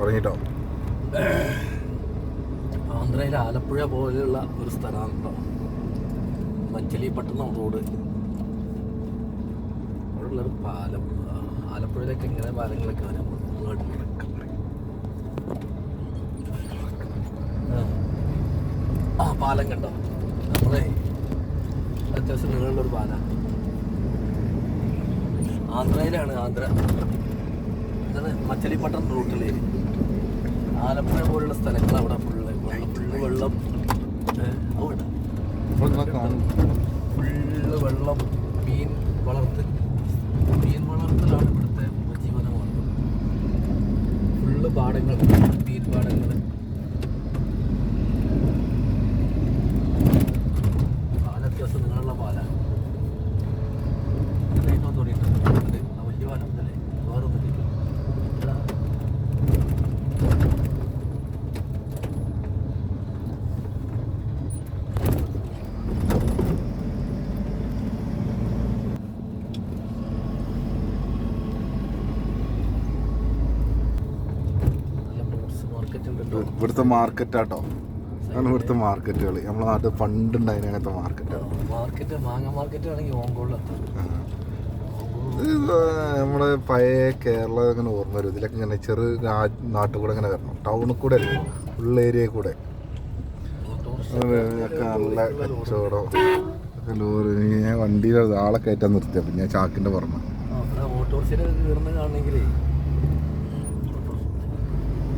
തുടങ്ങിട്ടോ. ആന്ധ്രയിലെ ആലപ്പുഴ പോലെയുള്ള ഒരു സ്ഥലമാണ് കേട്ടോ മച്ചലിപ്പട്ടണം റോഡ്. അവിടെയുള്ളൊരു പാലം. ആലപ്പുഴയിലൊക്കെ ഇങ്ങനെ പാലങ്ങളൊക്കെ വരാൻ ആ. പാലം കണ്ടോ? നമ്മളെ അത്യാവശ്യം നീളമുള്ളൊരു പാലാണ് ആന്ധ്രയിലാണ് ആന്ധ്ര. ഇതാണ് മച്ചലിപ്പട്ടണം റൂട്ടിൽ. ആലപ്പുഴ പോലുള്ള സ്ഥലങ്ങൾ അവിടെ ഫുള്ള് ഫുള്ള് വെള്ളം അവിടെ. ഫുള്ള് വെള്ളം മീൻ വളർത്തൽ. മീൻ വളർത്തലാണ് ഇവിടുത്തെ ഉപജീവനമാണ് ഫുള്ള് പാടങ്ങൾ മീൻ പാടങ്ങൾ പാല അത്യാവശ്യം നിങ്ങളുള്ള പാലാണ് ലൈറ്റോ തൊടിയിട്ടുണ്ട് ഉണ്ട്. ആ വലിയ പാലം ഇതല്ലേ വേറെ ഒന്നില്ല എടാ. നല്ല ഫ്രൂട്ട്സ് മാർക്കറ്റ് ഉണ്ട് കേട്ടോ ഇവിടുത്തെ മാർക്കറ്റാട്ടോ അതാണ് ഇവിടുത്തെ മാർക്കറ്റുകൾ നമ്മളെ നാട്ടിൽ പണ്ടുണ്ടായിന് അങ്ങനത്തെ മാർക്കറ്റാണ് മാർക്കറ്റ് മാങ്ങ മാർക്കറ്റ് ആണെങ്കിൽ നമ്മുടെ പഴയ കേരളം ഇങ്ങനെ ഓർമ്മ വരും. ഇതിലൊക്കെ ഇങ്ങനെ ചെറു നാട്ടുകൂടെ നാട്ടിൽ കൂടെ ഇങ്ങനെ വരണം. ടൗണിൽ കൂടെ അല്ലേ? ഉള്ള ഏരിയ കൂടെ. നല്ല കച്ചവടം. ഒക്കെ ലോറി. ഞാൻ വണ്ടിയിൽ ആളെ കയറ്റാൻ നിർത്തി അപ്പം ഞാൻ ചാക്കിന്റെ പുറമെ. ഓട്ടോറിക്ഷയിൽ കയറുന്ന കാണണമെങ്കിലേ ചെറിയൊരു ടോൾ എനിക്ക് രസമാണ് ആ പാലത്തിന്റെ ടോ- ഒരു പേരക്ക മാങ്ങ കച്ചവടങ്ങളല്ല അവിടെയൊക്കെ അതാ ഇതാണ് അപ്പം ഇതാണ് ആ പാലം ഇതാണ് വമ്പൻ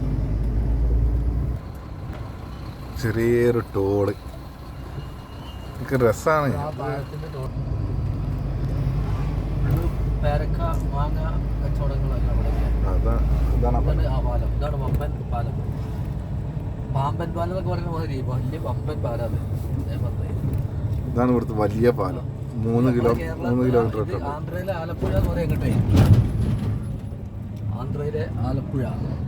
പാലം പാമ്പൻ പാലം എന്നൊക്കെ പറയുന്ന മാതിരി വലിയ വമ്പൻ പാലം ടോൾ. എനിക്ക് രസമാണ് ഇതാണ് ഇവിടുത്തെ വലിയ പാലം. മൂന്ന് കിലോ മൂന്ന് കിലോമീറ്റർ ആന്ധ്രയിലെ ആലപ്പുഴ ആന്ധ്രയിലെ ആലപ്പുഴ ആന്ധ്ര ആലപ്പുഴ അവിടെ ഇട്ടോ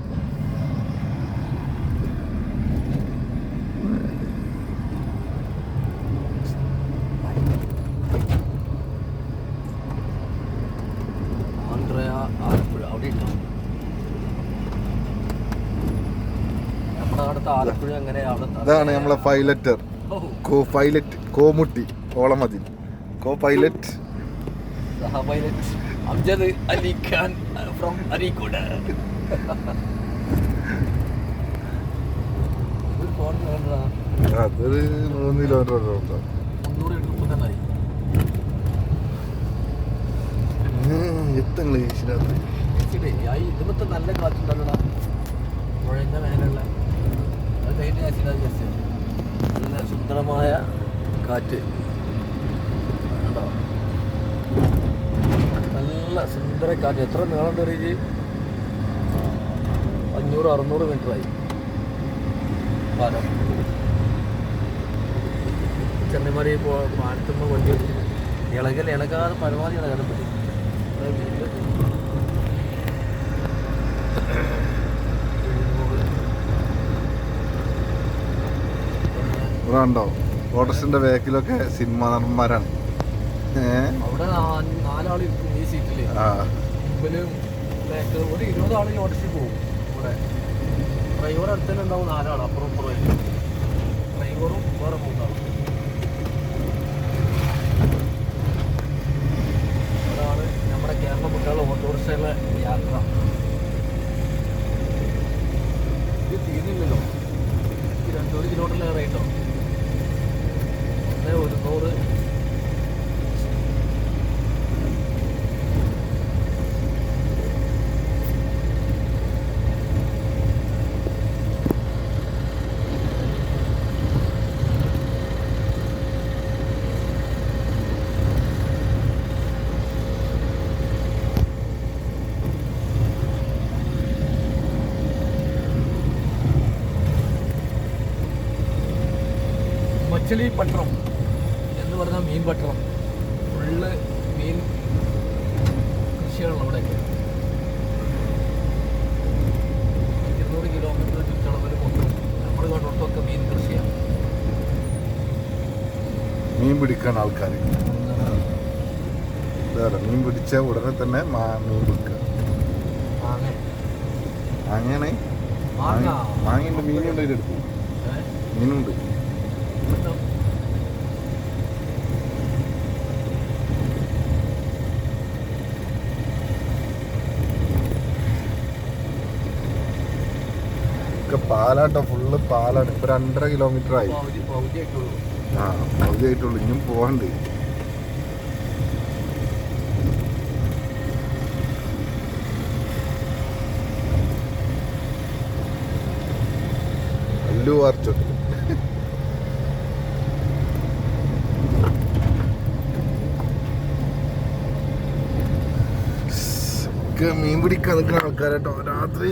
നമ്മുടെ അടുത്ത ആലപ്പുഴ അങ്ങനെ അവിടെ ഇതാണ് നമ്മളെ പൈലറ്റർ. കോ പൈലറ്റ് കോമുട്ടി ഓളമതി co pilot Amjad Ali Khan from Areekode. അതൊരു മൂന്ന് കിലോമീറ്റർ മുന്നൂറ് എത്തങ്ങൾ ഈശ്വരാത്രി ഇതിമത്തെ നല്ല കാറ്റുണ്ടല്ലോ പുഴയുടെ മേലുള്ള അത് കഴിഞ്ഞ ജസ്റ്റ് നല്ല സുന്ദരമായ കാറ്റ്. കണ്ടോ? നല്ല സുന്ദര കാറ്റ്. എത്ര നീളം തെറിയിച്ച് അഞ്ഞൂറ് അറുന്നൂറ് മീറ്ററായി. പാലം. ചെന്നൈമാരി പാലത്തുമ്പോൾ വണ്ടി ഇളകൽ ഇളകാതെ പരമാവധി ഇളകാൻ പറ്റും അതായത് ഇതിൽ ഇവിടെ ഉണ്ടോ ഓട്ടോസിന്റെ ബാക്കിലൊക്കെ സിനിമ നടന്മാരാണ് ഏഹ് അവിടെ നാ- നാലാൾ ഇരിക്കും ഈ സീറ്റിൽ ആ മുമ്പിലും ബാക്ക് ഒരു ഇരുപത് ആൾ ഓട്ടോസിന്റെ ബാക്കിലൊക്കെ സിനിമ നടന്മാരാണ്. ഡ്രൈവർ അടുത്തന്നെ ഉണ്ടാവും നാലാൾ അപ്പുറം ഡ്രൈവറും വേറെ മൂന്നാളും അതാണ് നമ്മുടെ കേരള കുട്ടികളുടെ ഓട്ടോറിക്ഷയിലെ യാത്ര ഇത് തീർന്നില്ലല്ലോ ഇത് രണ്ടൂറ് കിലോമീറ്ററിലേറെ കേട്ടോ ഒന്നേ ഒരുന്നൂറ് മച്ചലിപ്പട്ടണം എന്ന് പറഞ്ഞാൽ മീൻ പട്ടണം ഫുള്ള് മീൻ കൃഷിയാണ് അവിടെയൊക്കെ. ഇരുന്നൂറ് കിലോമീറ്റർ ചുറ്റളവിൽ മൊത്തം. നമ്മുടെ കണ്ടിടത്തൊക്കെ മീൻ കൃഷിയാണ്. മീൻ പിടിക്കാൻ ആൾക്കാർ മീൻ പിടിച്ച ഉടനെ തന്നെ മീൻ പിടിക്കുക അങ്ങനെ മാങ്ങയുണ്ട് മീനുണ്ട് മീനുണ്ട്. പാലാട്ടോ ഫുള്ള് പാലാണ്. ഇപ്പൊ രണ്ടര കിലോമീറ്റർ ആയി. ആ പകുതി ആയിട്ടുള്ളൂ ഇനിയും പോകണ്ട് അല്ലു വാർച്ചോട്ട് ഒക്കെ മീൻ പിടിക്കാൻ നിൽക്കുന്ന ആൾക്കാരായിട്ടോ രാത്രി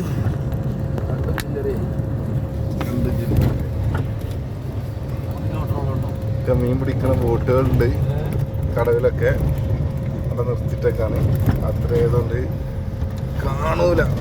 ഒക്കെ മീൻ പിടിക്കുന്ന ബോട്ടുകളുണ്ട്. കടവിലൊക്കെ. അവിടെ നിർത്തിയിട്ടൊക്കെയാണ് അത്ര ആയതുകൊണ്ട് കാണൂല മീൻ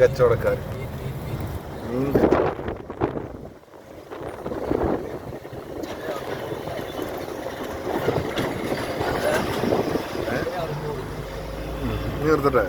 കച്ചവടക്കാർ മീൻ നിർത്തട്ടെ